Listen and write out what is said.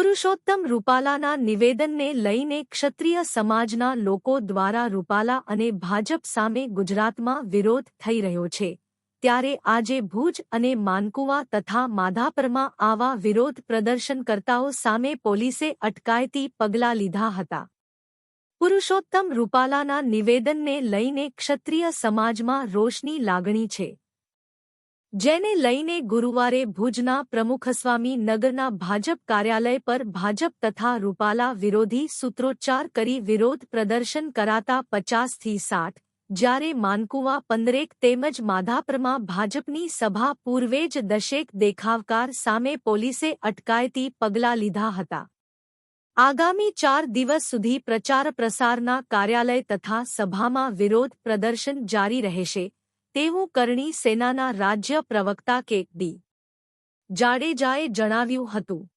પુરુષોત્તમ રૂપાલાના નિવેદનને લઈને ક્ષત્રિય સમાજના લોકો દ્વારા રૂપાલા અને ભાજપ સામે ગુજરાતમાં વિરોધ થઈ રહ્યો છે. ત્યારે આજે ભુજ અને માનકુવા તથા માધાપરમાં આવા વિરોધ પ્રદર્શનકર્તાઓ સામે પોલીસે અટકાયતી પગલાં લીધા હતા. પુરુષોત્તમ રૂપાલાના નિવેદનને લઈને ક્ષત્રિય સમાજમાં રોષની લાગણી છે. જેને લઈને ગુરુવારે ભુજના પ્રમુખસ્વામી નગરના ભાજપ કાર્યાલય પર ભાજપ તથા રૂપાલા વિરોધી સૂત્રોચ્ચાર કરી વિરોધ પ્રદર્શન કરાતા પચાસથી સાઠ, જ્યારે માનકુવા પંદરેક તેમજ માધાપરમાં ભાજપની સભા પૂર્વે જ દશેક દેખાવકાર સામે પોલીસે અટકાયતી પગલાં લીધા હતા. આગામી ચાર દિવસ સુધી પ્રચાર પ્રસારના કાર્યાલય તથા સભામાં વિરોધ પ્રદર્શન જારી રહેશે. તેવું કરણી સેનાના રાજ્ય પ્રવક્તા કેક ડી. જાડેજાએ જણાવ્યું હતું.